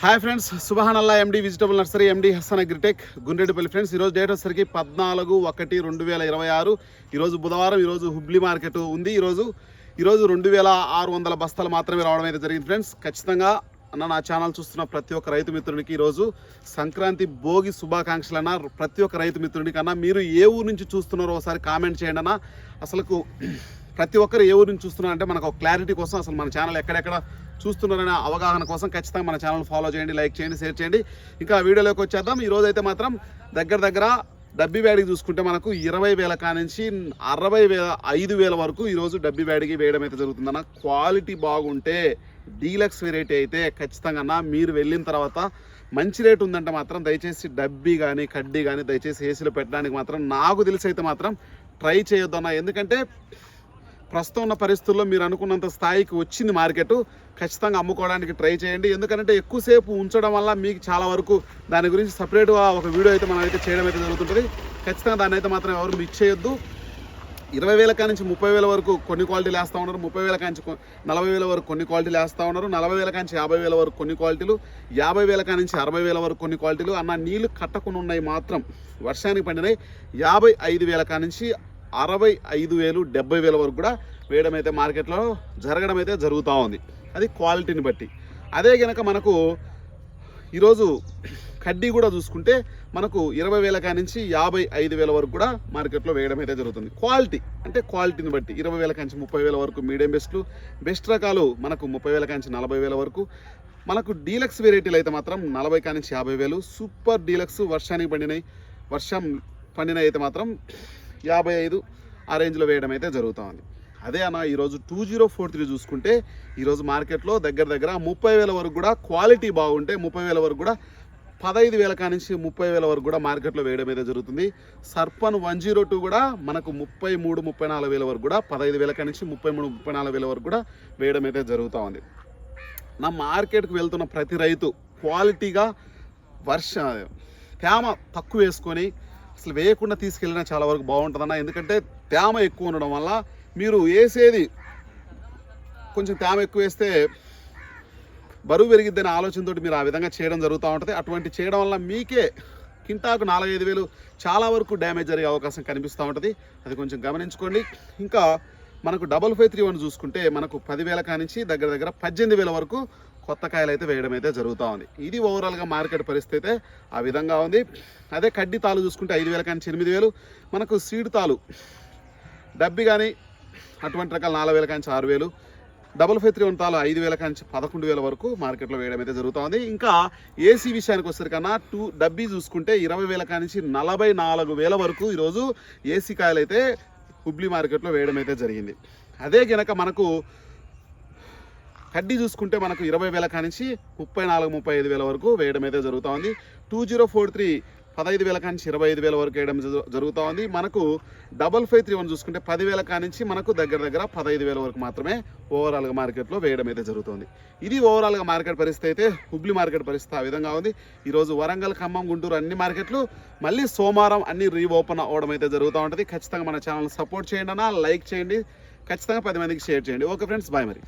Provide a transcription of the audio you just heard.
Hi friends సుబహానల్లా MD vegetable nursery MD Hasan agritech Gundreddipalli friends. ఈరోజు date వచ్చేసరికి పద్నాలుగు ఒకటి రెండు వేల ఇరవై ఆరు. ఈరోజు బుధవారం ఈరోజు హుబ్లీ మార్కెట్ ఉంది. ఈరోజు ఈరోజు రెండు వేల ఆరు వందల బస్తాలు మాత్రమే రావడం అయితే జరిగింది ఫ్రెండ్స్. ఖచ్చితంగా అన్న నా ఛానల్ చూస్తున్న ప్రతి ఒక్క రైతు మిత్రునికి ఈరోజు సంక్రాంతి భోగి శుభాకాంక్షలు అన్న ప్రతి ఒక్క రైతు మిత్రునికి అన్న. మీరు ఏ ఊరు నుంచి చూస్తున్నారో ఒకసారి కామెంట్ చేయండి అన్న. అసలుకు ప్రతి ఒక్కరు ఏ ఊరు నుంచి చూస్తున్నారంటే మనకు ఒక క్లారిటీ కోసం అసలు మన ఛానల్ ఎక్కడెక్కడ చూస్తున్నారనే అవగాహన కోసం ఖచ్చితంగా మన ఛానల్ ఫాలో చేయండి లైక్ చేయండి షేర్ చేయండి. ఇంకా వీడియోలోకి వచ్చేద్దాం. ఈరోజు అయితే మాత్రం దగ్గర దగ్గర డబ్బీ బ్యాడికి చూసుకుంటే మనకు ఇరవై వేల కానించి అరవై వేల ఐదు వేల వరకు ఈరోజు డబ్బీ బ్యాడికి వేయడం అయితే జరుగుతుందన్న. క్వాలిటీ బాగుంటే డీలక్స్ వెరైటీ అయితే ఖచ్చితంగా మీరు వెళ్ళిన తర్వాత మంచి రేట్ ఉందంటే మాత్రం దయచేసి డబ్బీ కానీ కడ్డీ కానీ దయచేసి ఏసీలో పెట్టడానికి మాత్రం నాకు తెలిసి అయితే మాత్రం ట్రై చేయొద్దన్న. ఎందుకంటే ప్రస్తుతం ఉన్న పరిస్థితుల్లో మీరు అనుకున్నంత స్థాయికి వచ్చింది మార్కెట్. ఖచ్చితంగా అమ్ముకోవడానికి ట్రై చేయండి. ఎందుకంటే ఎక్కువసేపు ఉంచడం వల్ల మీకు చాలా వరకు దాని గురించి సపరేట్గా ఒక వీడియో అయితే మనం అయితే చేయడం అయితే జరుగుతుంటుంది. ఖచ్చితంగా దాన్ని అయితే మాత్రం ఎవరు మిక్స్ చేయొద్దు. ఇరవై వేల నుంచి ముప్పై వేల వరకు కొన్ని క్వాలిటీలు వేస్తూ ఉన్నారు. ముప్పై వేల కాంచి నలభై వేల వరకు కొన్ని క్వాలిటీలు వేస్తూ ఉన్నారు. నలభై వేల కాంచి యాభై వేల వరకు కొన్ని క్వాలిటీలు యాభై వేల కానించి అరవై వేల వరకు కొన్ని క్వాలిటీలు. అన్న నీళ్ళు కట్టకుండా ఉన్నాయి మాత్రం. వర్షానికి పండినాయి. యాభై ఐదు వేల కానించి అరవై ఐదు వేలు డెబ్బై వేల వరకు కూడా వేయడం అయితే మార్కెట్లో జరగడం అయితే జరుగుతూ ఉంది. అది క్వాలిటీని బట్టి. అదే కనుక మనకు ఈరోజు కడ్డీ కూడా చూసుకుంటే మనకు ఇరవై వేల నుంచి యాభై ఐదు వేల వరకు కూడా మార్కెట్లో వేయడం అయితే జరుగుతుంది. క్వాలిటీ అంటే క్వాలిటీని బట్టి ఇరవై వేల కాంచి ముప్పై వేల వరకు మీడియం బెస్ట్లు బెస్ట్ రకాలు మనకు ముప్పై వేల కాంచి నలభై వేల వరకు. మనకు డీలక్స్ వెరైటీలు అయితే మాత్రం నలభై కానించి యాభై వేలు. సూపర్ డీలక్స్ వర్షానికి పండినాయి వర్షం పండినాయి అయితే మాత్రం యాభై ఐదు ఆ రేంజ్లో వేయడం అయితే జరుగుతూ ఉంది. అదే అన్న ఈరోజు టూ జీరో ఫోర్ త్రీ చూసుకుంటే ఈరోజు మార్కెట్లో దగ్గర దగ్గర ముప్పై వేల వరకు కూడా క్వాలిటీ బాగుంటే ముప్పై వేల వరకు కూడా పదహైదు వేల కానించి ముప్పై వేల వరకు కూడా మార్కెట్లో వేయడం అయితే జరుగుతుంది. సర్పన్ వన్ జీరో టూ కూడా మనకు ముప్పై మూడు ముప్పై నాలుగు వేల వరకు కూడా పదహైదు వేల కానించి ముప్పై మూడు ముప్పై నాలుగు వేల వరకు కూడా వేయడం అయితే జరుగుతూ ఉంది. నా మార్కెట్కి వెళ్తున్న ప్రతి రైతు క్వాలిటీగా వర్ష తేమ తక్కువ వేసుకొని అసలు వేయకుండా తీసుకెళ్ళినా చాలా వరకు బాగుంటుందన్న. ఎందుకంటే తేమ ఎక్కువ ఉండడం వల్ల మీరు వేసేది కొంచెం తేమ ఎక్కువ వేస్తే బరువు పెరిగిద్దనే ఆలోచనతో మీరు ఆ విధంగా చేయడం జరుగుతూ ఉంటుంది. అటువంటి చేయడం వల్ల మీకే కింటాకు నాలుగైదు వేలు చాలా వరకు డ్యామేజ్ జరిగే అవకాశం కనిపిస్తూ ఉంటుంది. అది కొంచెం గమనించుకోండి. ఇంకా మనకు డబల్ ఫైవ్ త్రీ వన్ చూసుకుంటే మనకు పదివేల కానించి దగ్గర దగ్గర పద్దెనిమిది వేల వరకు కొత్త కాయలు అయితే వేయడం అయితే జరుగుతూ ఉంది. ఇది ఓవరాల్గా మార్కెట్ పరిస్థితి అయితే ఆ విధంగా ఉంది. అదే కడ్డీ తాలు చూసుకుంటే ఐదు వేల కానీ ఎనిమిది వేలు. మనకు సీడ్ తాలు డబ్బి కానీ అటువంటి రకాల నాలుగు వేల కానీ ఆరు వేలు. డబల్ ఫైవ్ త్రీ వన్ తాలు ఐదు వేల నుంచి పదకొండు వేల వరకు మార్కెట్లో వేయడం అయితే జరుగుతుంది ఇంకా ఏసీ విషయానికి వచ్చేసరికన్నా టూ డబ్బీ చూసుకుంటే ఇరవై వేల కానించి నలభై నాలుగు వేల వరకు ఈరోజు ఏసీ కాయలు అయితే హుబ్లీ మార్కెట్లో వేయడం అయితే జరిగింది. అదే గనక మనకు కడ్డీ చూసుకుంటే మనకు ఇరవై వేల కానించి ముప్పై నాలుగు ముప్పై ఐదు వేల వరకు వేయడం అయితే జరుగుతూ ఉంది. టూ జీరో ఫోర్ త్రీ పదహైదు వేల కానించి ఇరవై ఐదు వేల వరకు వేయడం జరుగుతూ ఉంది. మనకు డబల్ ఫైవ్ త్రీ వన్ చూసుకుంటే పదివేల కానించి మనకు దగ్గర దగ్గర పదహైదు వేల వరకు మాత్రమే ఓవరాల్గా మార్కెట్లో వేయడం అయితే జరుగుతుంది. ఇది ఓవరాల్గా మార్కెట్ పరిస్థితి అయితే హుబ్లీ మార్కెట్ పరిస్థితి ఆ విధంగా ఉంది. ఈరోజు వరంగల్ ఖమ్మం గుంటూరు అన్ని మార్కెట్లు మళ్ళీ సోమవారం అన్ని రీఓపెన్ అవ్వడం అయితే జరుగుతూ ఉంటుంది. ఖచ్చితంగా మన ఛానల్ సపోర్ట్ చేయండి అన్న లైక్ చేయండి. ఖచ్చితంగా పది మందికి షేర్ చేయండి. ఓకే ఫ్రెండ్స్ బాయ్ మరి.